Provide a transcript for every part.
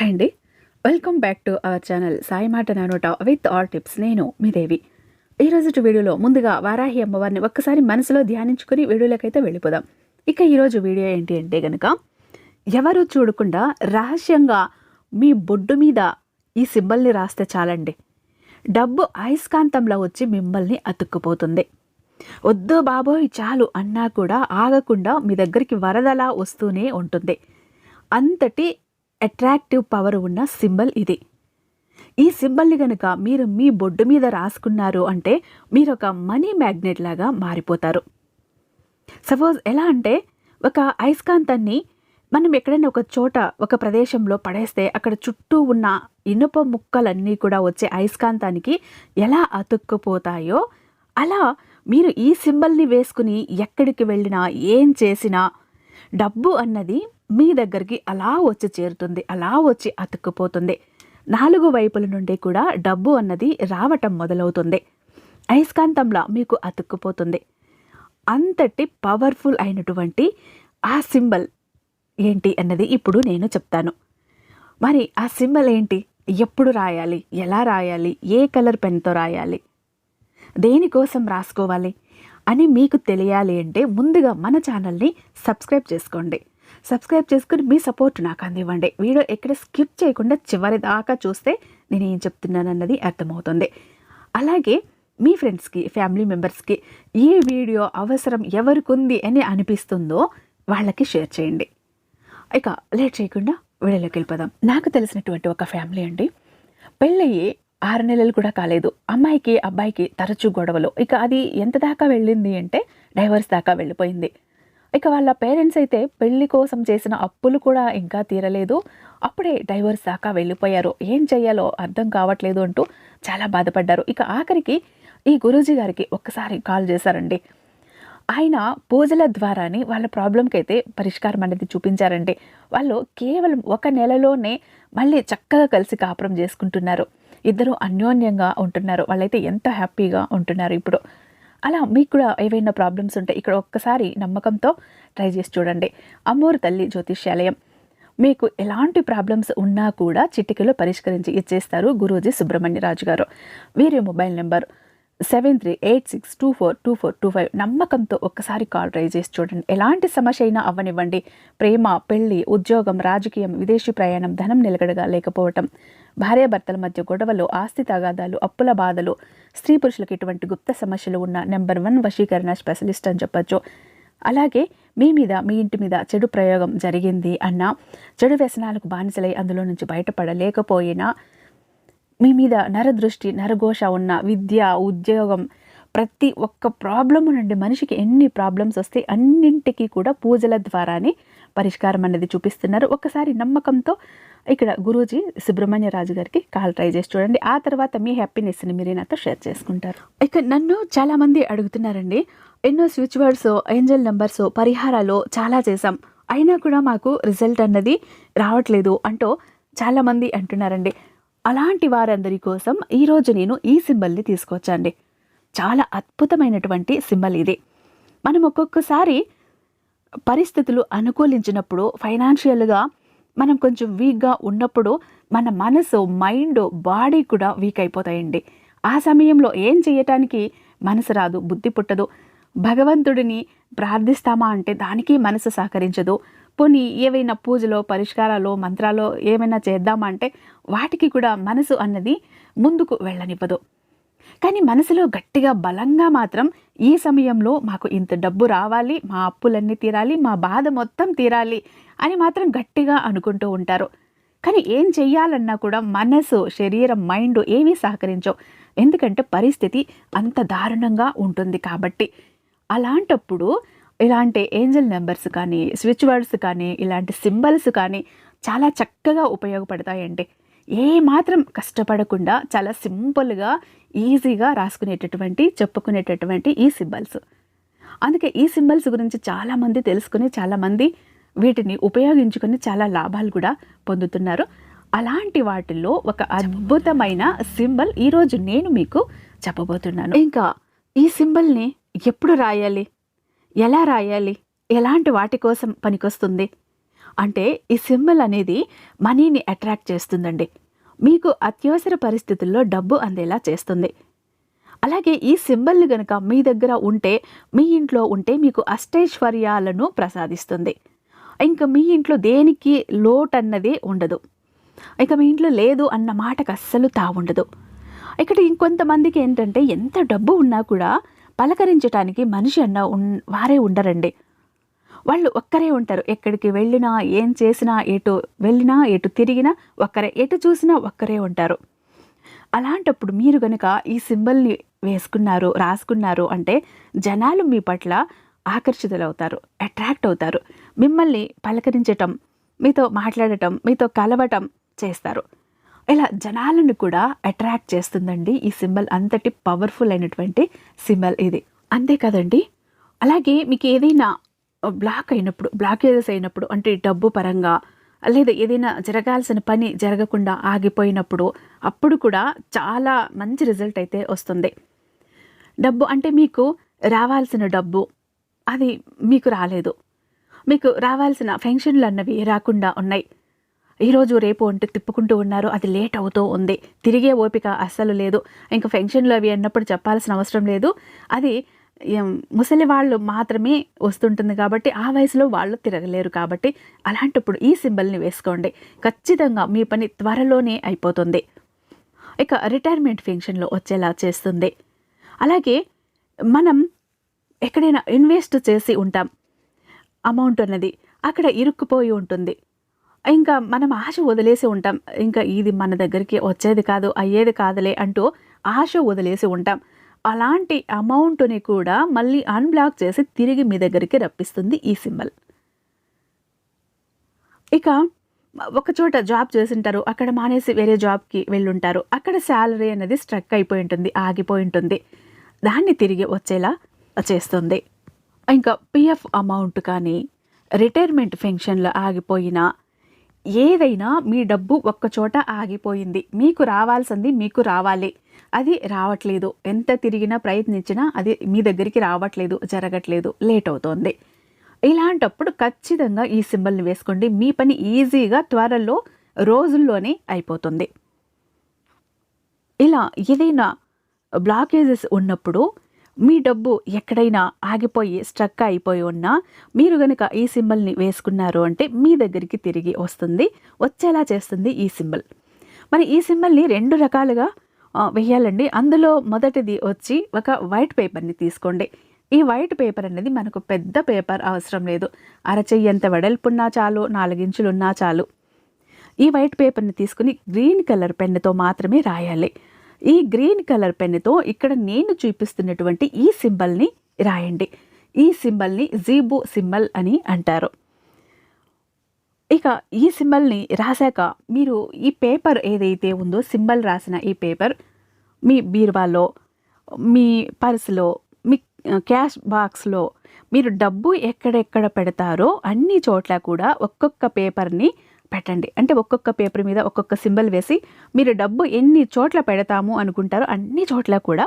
Hi అండి. Welcome back to our channel Sai మాట నానోట విత్ ఆల్ టిప్స్. నేను మీ దేవి. ఈరోజు వీడియోలో ముందుగా వారాహి అమ్మవారిని ఒక్కసారి మనసులో ధ్యానించుకుని వీడియోలోకైతే వెళ్ళిపోదాం. ఇక ఈరోజు వీడియో ఏంటి అంటే కనుక ఎవరు చూడకుండా రహస్యంగా మీ బొడ్డు మీద ఈ సింబల్ని రాస్తే చాలండి. డబ్బు అయస్కాంతంలో వచ్చి మిమ్మల్ని అతుక్కుపోతుంది. వద్దు బాబోయ్ చాలు అన్నా కూడా ఆగకుండా మీ దగ్గరికి వరదలా వస్తూనే ఉంటుంది. అంతటి అట్రాక్టివ్ పవర్ ఉన్న సింబల్ ఇది. ఈ సింబల్ని గనుక మీరు మీ బొడ్డు మీద రాసుకున్నారు అంటే మీరు ఒక మనీ మ్యాగ్నెట్ లాగా మారిపోతారు. సపోజ్ ఎలా అంటే ఒక అయస్కాంతాన్ని మనం ఎక్కడైనా ఒక చోట ఒక ప్రదేశంలో పడేస్తే అక్కడ చుట్టూ ఉన్న ఇనుప ముక్కలన్నీ కూడా వచ్చే అయస్కాంతానికి ఎలా అతుక్కుపోతాయో అలా మీరు ఈ సింబల్ని వేసుకుని ఎక్కడికి వెళ్ళినా ఏం చేసినా డబ్బు అన్నది మీ దగ్గరికి అలా వచ్చి చేరుతుంది అలా వచ్చి అతుక్కుపోతుంది. నాలుగు వైపుల నుండి కూడా డబ్బు అన్నది రావటం మొదలవుతుంది. అయస్కాంతంలా మీకు అతుక్కుపోతుంది. అంతటి పవర్ఫుల్ అయినటువంటి ఆ సింబల్ ఏంటి అన్నది ఇప్పుడు నేను చెప్తాను. మరి ఆ సింబల్ ఏంటి? ఎప్పుడు రాయాలి? ఎలా రాయాలి? ఏ కలర్ పెన్తో రాయాలి? దేనికోసం రాసుకోవాలి? అని మీకు తెలియాలి అంటే ముందుగా మన ఛానల్ని సబ్స్క్రైబ్ చేసుకోండి. సబ్స్క్రైబ్ చేసుకుని మీ సపోర్ట్ నాకు అందివ్వండి. వీడియో ఎక్కడ స్కిప్ చేయకుండా చివరి దాకా చూస్తే నేను ఏం చెప్తున్నానన్నది అర్థమవుతుంది. అలాగే మీ ఫ్రెండ్స్కి ఫ్యామిలీ మెంబర్స్కి ఈ వీడియో అవసరం ఎవరికి ఉంది అని అనిపిస్తుందో వాళ్ళకి షేర్ చేయండి. ఇక లేట్ చేయకుండా వీడియోలోకి వెళ్ళిపోదాం. నాకు తెలిసినటువంటి ఒక ఫ్యామిలీ అండి. పెళ్ళయ్యి ఆరు నెలలు కూడా కాలేదు. అమ్మాయికి అబ్బాయికి తరచూ గొడవలు. ఇక అది ఎంత దాకా వెళ్ళింది అంటే డైవర్స్ దాకా వెళ్ళిపోయింది. ఇక వాళ్ళ పేరెంట్స్ అయితే పెళ్ళి కోసం చేసిన అప్పులు కూడా ఇంకా తీరలేదు. అప్పుడే డైవర్స్ దాకా వెళ్ళిపోయారు. ఏం చెయ్యాలో అర్థం కావట్లేదు అంటూ చాలా బాధపడ్డారు. ఇక ఆఖరికి ఈ గురూజీ గారికి ఒక్కసారి కాల్ చేశారండి. ఆయన పూజల ద్వారానే వాళ్ళ ప్రాబ్లంకి అయితే పరిష్కారం అనేది చూపించారండి. వాళ్ళు కేవలం ఒక నెలలోనే మళ్ళీ చక్కగా కలిసి కాపురం చేసుకుంటున్నారు. ఇద్దరు అన్యోన్యంగా ఉంటున్నారు. వాళ్ళైతే ఎంత హ్యాపీగా ఉంటున్నారు ఇప్పుడు. అలా మీకు కూడా ఏవైనా ప్రాబ్లమ్స్ ఉంటే ఇక్కడ ఒక్కసారి నమ్మకంతో ట్రై చేసి చూడండి. అమ్మోరు తల్లి జ్యోతిష్యాలయం. మీకు ఎలాంటి ప్రాబ్లమ్స్ ఉన్నా కూడా చిటికలో పరిష్కరించి ఇచ్చేస్తారు గురూజీ సుబ్రహ్మణ్యరాజు గారు. వీరి mobile number seven three eight six two four two four two five. నమ్మకంతో ఒక్కసారి కాల్ ట్రై చేసి చూడండి. ఎలాంటి సమస్య అయినా అవ్వనివ్వండి ప్రేమ పెళ్ళి ఉద్యోగం రాజకీయం విదేశీ ప్రయాణం ధనం నిలకడగా లేకపోవటం భార్యాభర్తల మధ్య గొడవలు ఆస్తి తగాదాలు అప్పుల బాధలు స్త్రీ పురుషులకు ఇటువంటి గుప్త సమస్యలు ఉన్న నెంబర్ వన్ వశీకరణ స్పెషలిస్ట్ అని చెప్పొచ్చు. అలాగే మీ మీద మీ ఇంటి మీద చెడు ప్రయోగం జరిగింది అన్న చెడు వ్యసనాలకు బానిసలై అందులో నుంచి బయటపడలేకపోయినా మీ మీద నరదృష్టి నరఘోష ఉన్న విద్య ఉద్యోగం ప్రతి ఒక్క ప్రాబ్లం నుండి మనిషికి ఎన్ని ప్రాబ్లమ్స్ వస్తే అన్నింటికీ కూడా పూజల ద్వారానే పరిష్కారం అనేది చూపిస్తున్నారు. ఒక్కసారి నమ్మకంతో ఇక్కడ గురూజీ సుబ్రహ్మణ్య రాజు గారికి కాల్ ట్రై చేసి చూడండి. ఆ తర్వాత మీ హ్యాపీనెస్ని మీరే నాతో షేర్ చేసుకుంటారు. ఇక నన్ను చాలామంది అడుగుతున్నారండి. ఎన్నో స్విచ్ వర్డ్స్ ఏంజల్ నెంబర్స్ పరిహారాలు చాలా చేసాం అయినా కూడా మాకు రిజల్ట్ అన్నది రావట్లేదు అంటూ చాలామంది అంటున్నారండి. అలాంటి వారందరి కోసం ఈరోజు నేను ఈ సింబల్ని తీసుకొచ్చండి. చాలా అద్భుతమైనటువంటి సింబల్ ఇది. మనం ఒక్కొక్కసారి పరిస్థితులు అనుకూలించినప్పుడు ఫైనాన్షియల్గా మనం కొంచెం వీక్గా ఉన్నప్పుడు మన మనసు మైండ్ బాడీ కూడా వీక్ అయిపోతాయండి. ఆ సమయంలో ఏం చేయటానికి మనసు రాదు బుద్ధి పుట్టదు. భగవంతుడిని ప్రార్థిస్తామా అంటే దానికి మనసు సహకరించదు. పోనీ ఏవైనా పూజలో పరిష్కారాలు మంత్రాలు ఏమైనా చేద్దామా అంటే వాటికి కూడా మనసు అన్నది ముందుకు వెళ్ళనివ్వదు. కానీ మనసులో గట్టిగా బలంగా మాత్రం ఈ సమయంలో మాకు ఇంత డబ్బు రావాలి మా అప్పులన్నీ తీరాలి మా బాధ మొత్తం తీరాలి అని మాత్రం గట్టిగా అనుకుంటూ ఉంటారు. కానీ ఏం చెయ్యాలన్నా కూడా మనసు శరీరం మైండ్ ఏమీ సహకరించవు. ఎందుకంటే పరిస్థితి అంత దారుణంగా ఉంటుంది కాబట్టి. అలాంటప్పుడు ఇలాంటి ఏంజల్ నెంబర్స్ కానీ స్విచ్ వర్డ్స్ కానీ ఇలాంటి సింబల్స్ కానీ చాలా చక్కగా ఉపయోగపడతాయండి. ఏ మాత్రం కష్టపడకుండా చాలా సింపుల్గా ఈజీగా రాసుకునేటటువంటి చెప్పుకునేటటువంటి ఈ సింబల్స్. అందుకే ఈ సింబల్స్ గురించి చాలామంది తెలుసుకుని చాలామంది వీటిని ఉపయోగించుకొని చాలా లాభాలు కూడా పొందుతున్నారు. అలాంటి వాటిల్లో ఒక అద్భుతమైన సింబల్ ఈరోజు నేను మీకు చెప్పబోతున్నాను. ఇంకా ఈ సింబల్ని ఎప్పుడు రాయాలి? ఎలా రాయాలి? ఎలాంటి వాటి కోసం పనికొస్తుంది? అంటే ఈ సింబల్ అనేది మనీని అట్రాక్ట్ చేస్తుందండి. మీకు అత్యవసర పరిస్థితుల్లో డబ్బు అందేలా చేస్తుంది. అలాగే ఈ సింబల్ గనక మీ దగ్గర ఉంటే మీ ఇంట్లో ఉంటే మీకు అష్టైశ్వర్యాలను ప్రసాదిస్తుంది. ఇంకా మీ ఇంట్లో దేనికి లోటు అన్నది ఉండదు. ఇక మీ ఇంట్లో లేదు అన్న మాటకు అస్సలు తావుండదు ఇక్కడ ఇంకొంతమందికి ఏంటంటే ఎంత డబ్బు ఉన్నా కూడా పలకరించడానికి మనిషి అన్న ఉన్ వారే ఉండరండి. వాళ్ళు ఒక్కరే ఉంటారు. ఎక్కడికి వెళ్ళినా ఏం చేసినా ఎటు వెళ్ళినా ఎటు తిరిగినా ఒక్కరే ఎటు చూసినా ఒక్కరే ఉంటారు. అలాంటప్పుడు మీరు గనుక ఈ సింబల్ని వేసుకున్నారు రాసుకున్నారు అంటే జనాలు మీ పట్ల ఆకర్షితులవుతారు అట్రాక్ట్ అవుతారు. మిమ్మల్ని పలకరించటం మీతో మాట్లాడటం మీతో కలవటం చేస్తారు. ఇలా జనాలను కూడా అట్రాక్ట్ చేస్తుందండి ఈ సింబల్ అంతటి పవర్ఫుల్ అయినటువంటి సింబల్ ఇది. అంతే కదండి? అలాగే మీకు ఏదైనా బ్లాక్ అయినప్పుడు బ్లాకేజెస్ అయినప్పుడు అంటే డబ్బు పరంగా లేదా ఏదైనా జరగాల్సిన పని జరగకుండా ఆగిపోయినప్పుడు అప్పుడు కూడా చాలా మంచి రిజల్ట్ అయితే వస్తుంది. డబ్బు అంటే మీకు రావాల్సిన డబ్బు అది మీకు రాలేదు. మీకు రావాల్సిన ఫెన్షన్లు అన్నవి రాకుండా ఉన్నాయి. ఈరోజు రేపు అంటూ తిప్పుకుంటూ ఉన్నారు అది లేట్ అవుతూ ఉంది. తిరిగే ఓపిక అస్సలు లేదు. ఇంకా ఫెన్షన్లు అవి అన్నప్పుడు చెప్పాల్సిన అవసరం లేదు. అది ముసలి వాళ్ళు మాత్రమే వస్తుంటుంది కాబట్టి ఆ వయసులో వాళ్ళు తిరగలేరు కాబట్టి అలాంటప్పుడు ఈ సింబల్ని వేసుకోండి. ఖచ్చితంగా మీ పని త్వరలోనే అయిపోతుంది. ఇక రిటైర్మెంట్ ఫెన్షన్లో వచ్చేలా చేస్తుంది. అలాగే మనం ఎక్కడైనా ఇన్వెస్ట్ చేసి ఉంటాం. అమౌంట్ అన్నది అక్కడ ఇరుక్కుపోయి ఉంటుంది. ఇంకా మనం ఆశ వదిలేసి ఉంటాం. ఇంకా ఇది మన దగ్గరికి వచ్చేది కాదు అయ్యేది కాదులే అంటూ ఆశ వదిలేసి ఉంటాం. అలాంటి అమౌంట్ని కూడా మళ్ళీ అన్బ్లాక్ చేసి తిరిగి మీ దగ్గరికి రప్పిస్తుంది ఈ సింబల్. ఇక ఒక చోట జాబ్ చేసింటారు అక్కడ మానేసి వేరే జాబ్కి వెళ్ళుంటారు. అక్కడ శాలరీ అనేది స్ట్రక్ అయిపోయి ఉంటుంది ఆగిపోయి ఉంటుంది. దాన్ని తిరిగి వచ్చేలా చేస్తుంది. ఇంకా పిఎఫ్ అమౌంట్ కానీ రిటైర్మెంట్ పెన్షన్లు ఆగిపోయినా ఏదైనా మీ డబ్బు ఒక్కచోట ఆగిపోయింది. మీకు రావాల్సింది మీకు రావాలి. అది రావట్లేదు. ఎంత తిరిగినా ప్రయత్నించినా అది మీ దగ్గరికి రావట్లేదు జరగట్లేదు లేట్ అవుతోంది. ఇలాంటప్పుడు ఖచ్చితంగా ఈ సింబల్ని వేసుకోండి. మీ పని ఈజీగా త్వరలో రోజుల్లోనే అయిపోతుంది. ఇలా ఏదైనా బ్లాకేజెస్ ఉన్నప్పుడు మీ డబ్బు ఎక్కడైనా ఆగిపోయి స్ట్రక్ అయిపోయి ఉన్నా మీరు గనుక ఈ సింబల్ని వేసుకున్నారు అంటే మీ దగ్గరికి తిరిగి వస్తుంది. వచ్చేలా చేస్తుంది ఈ సింబల్. మరి ఈ సింబల్ని రెండు రకాలుగా వేయాలండి అందులో మొదటిది వచ్చి ఒక వైట్ పేపర్ని తీసుకోండి. ఈ వైట్ పేపర్ అనేది మనకు పెద్ద పేపర్ అవసరం లేదు. అరచెయ్యంత వెడల్పున్నా చాలు నాలుగించులున్నా చాలు. ఈ వైట్ పేపర్ని తీసుకుని గ్రీన్ కలర్ పెన్నుతో మాత్రమే రాయాలి. ఈ గ్రీన్ కలర్ పెన్నుతో ఇక్కడ నేను చూపిస్తున్నటువంటి ఈ సింబల్ని రాయండి. ఈ సింబల్ని జీబు సింబల్ అని అంటారు. ఇక ఈ సింబల్ని రాశాక మీరు ఈ పేపర్ ఏదైతే ఉందో సింబల్ రాసిన ఈ పేపర్ మీ బీరువాలో మీ పర్సులో మీ క్యాష్ బాక్స్లో మీరు డబ్బు ఎక్కడెక్కడ పెడతారో అన్ని చోట్ల కూడా ఒక్కొక్క పేపర్ని పెట్టండి. అంటే ఒక్కొక్క పేపర్ మీద ఒక్కొక్క సింబల్ వేసి మీరు డబ్బు ఎన్ని చోట్ల పెడతాము అనుకుంటారో అన్ని చోట్ల కూడా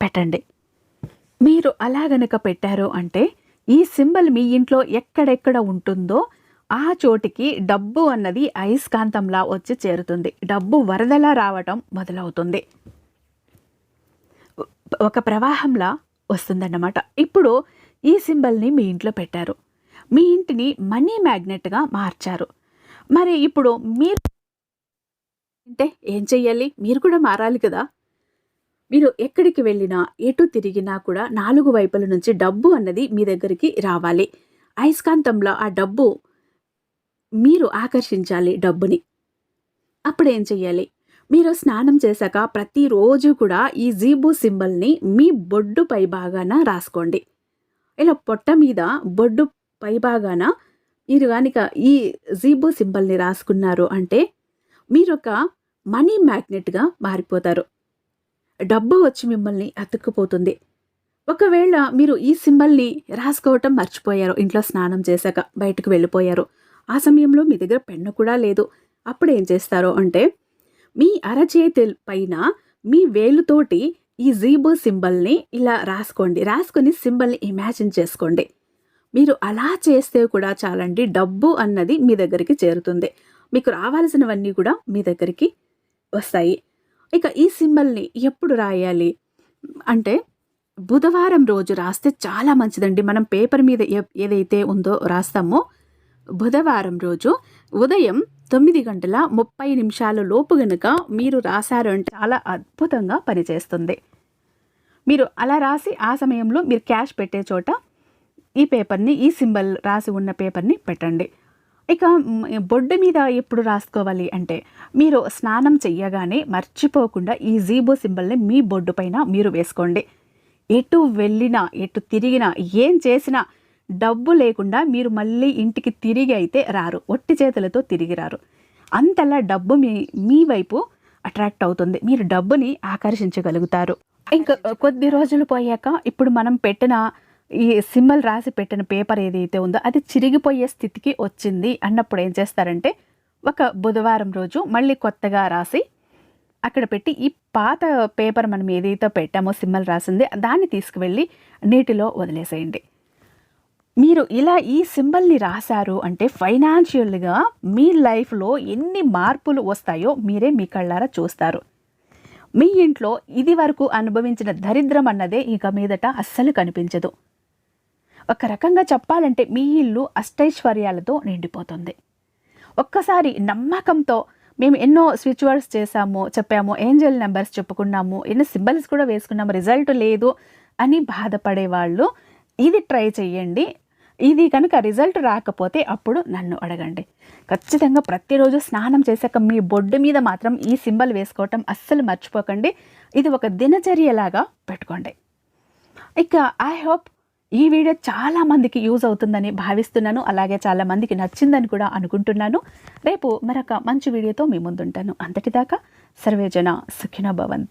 పెట్టండి. మీరు అలా గనక పెట్టారు అంటే ఈ సింబల్ మీ ఇంట్లో ఎక్కడెక్కడ ఉంటుందో ఆ చోటికి డబ్బు అన్నది అయస్కాంతంలా వచ్చి చేరుతుంది. డబ్బు వరదలా రావటం మొదలవుతుంది. ఒక ప్రవాహంలా వస్తుందన్నమాట. ఇప్పుడు ఈ సింబల్ని మీ ఇంట్లో పెట్టారు. మీ ఇంటిని మనీ మ్యాగ్నెట్గా మార్చారు. మరి ఇప్పుడు మీరు అంటే ఏం చెయ్యాలి? మీరు కూడా మారాలి కదా? మీరు ఎక్కడికి వెళ్ళినా ఎటు తిరిగినా కూడా నాలుగు వైపుల నుంచి డబ్బు అన్నది మీ దగ్గరికి రావాలి. అయస్కాంతంలో ఆ డబ్బు మీరు ఆకర్షించాలి డబ్బుని. అప్పుడు ఏం చెయ్యాలి? మీరు స్నానం చేశాక ప్రతిరోజు కూడా ఈ జీబు సింబల్ని మీ బొడ్డు పై భాగాన రాసుకోండి. ఇలా పొట్ట మీద బొడ్డు పై భాగాన మీరు కనుక ఈ జీబు సింబల్ని రాసుకున్నారు అంటే మీరు ఒక మనీ మ్యాగ్నెట్గా మారిపోతారు. డబ్బు వచ్చి మిమ్మల్ని అతుక్కుపోతుంది. ఒకవేళ మీరు ఈ సింబల్ని రాసుకోవటం మర్చిపోయారు ఇంట్లో స్నానం చేశాక బయటకు వెళ్ళిపోయారు ఆ సమయంలో మీ దగ్గర పెన్ను కూడా లేదు. అప్పుడు ఏం చేస్తారో అంటే మీ అరచేతి పైన మీ వేలుతోటి ఈ జీబో సింబల్ని ఇలా రాసుకోండి. రాసుకొని సింబల్ని ఇమాజిన్ చేసుకోండి. మీరు అలా చేస్తే కూడా చాలండి డబ్బు అన్నది మీ దగ్గరికి చేరుతుంది. మీకు రావాల్సినవన్నీ కూడా మీ దగ్గరికి వస్తాయి. ఇక ఈ సింబల్ని ఎప్పుడు రాయాలి? అంటే బుధవారం రోజు రాస్తే చాలా మంచిదండి. మనం పేపర్ మీద ఏదైతే ఉందో రాస్తామో బుధవారం రోజు ఉదయం తొమ్మిది గంటల ముప్పై నిమిషాల లోపు గనుక మీరు రాశారు అంటే చాలా అద్భుతంగా పనిచేస్తుంది. మీరు అలా రాసి ఆ సమయంలో మీరు క్యాష్ పెట్టే చోట ఈ పేపర్ని ఈ సింబల్ రాసి ఉన్న పేపర్ని పెట్టండి. ఇక బొడ్డు మీద ఎప్పుడు రాసుకోవాలి అంటే మీరు స్నానం చెయ్యగానే మర్చిపోకుండా ఈ జీబో సింబల్ని మీ బొడ్డు పైన మీరు వేసుకోండి. ఎటు వెళ్ళినా ఎటు తిరిగినా ఏం చేసినా డబ్బు లేకుండా మీరు మళ్ళీ ఇంటికి తిరిగి అయితే రారు. ఒట్టి చేతులతో తిరిగి రారు. అంతలా డబ్బు మీ మీ వైపు అట్రాక్ట్ అవుతుంది. మీరు డబ్బుని ఆకర్షించగలుగుతారు. ఇంకా కొద్ది రోజులు పోయాక ఇప్పుడు మనం పెట్టిన ఈ సింబల్ రాసి పెట్టిన పేపర్ ఏదైతే ఉందో అది చిరిగిపోయే స్థితికి వచ్చింది అన్నప్పుడు ఏం చేస్తారంటే ఒక బుధవారం రోజు మళ్ళీ కొత్తగా రాసి అక్కడ పెట్టి ఈ పాత పేపర్ మనం ఏదైతే పెట్టామో సింబల్ రాసింది దాన్ని తీసుకువెళ్ళి నీటిలో వదిలేసేయండి. మీరు ఇలా ఈ సింబల్ని రాశారు అంటే ఫైనాన్షియల్గా మీ లైఫ్లో ఎన్ని మార్పులు వస్తాయో మీరే మీ కళ్ళారా చూస్తారు. మీ ఇంట్లో ఇది వరకు అనుభవించిన దరిద్రం అన్నదే ఇక మీదట అస్సలు కనిపించదు. ఒక రకంగా చెప్పాలంటే మీ ఇల్లు అష్టైశ్వర్యాలతో నిండిపోతుంది. ఒక్కసారి నమ్మకంతో మేము ఎన్నో స్విచ్ వర్డ్స్ చేసాము చెప్పాము ఏంజల్ నెంబర్స్ చెప్పుకున్నాము ఎన్నో సింబల్స్ కూడా వేసుకున్నాము రిజల్ట్ లేదు అని బాధపడే వాళ్ళు ఇది ట్రై చేయండి ఇది కనుక రిజల్ట్ రాకపోతే అప్పుడు నన్ను అడగండి. ఖచ్చితంగా ప్రతిరోజు స్నానం చేశాక మీ బొడ్డు మీద మాత్రం ఈ సింబల్ వేసుకోవటం అస్సలు మర్చిపోకండి. ఇది ఒక దినచర్యలాగా పెట్టుకోండి. ఇక ఐ హోప్ ఈ వీడియో చాలామందికి యూజ్ అవుతుందని భావిస్తున్నాను. అలాగే చాలామందికి నచ్చిందని కూడా అనుకుంటున్నాను. రేపు మరొక మంచి వీడియోతో మీ ముందుంటాను. అంతటిదాకా సర్వేజన సుఖినో భవంతు.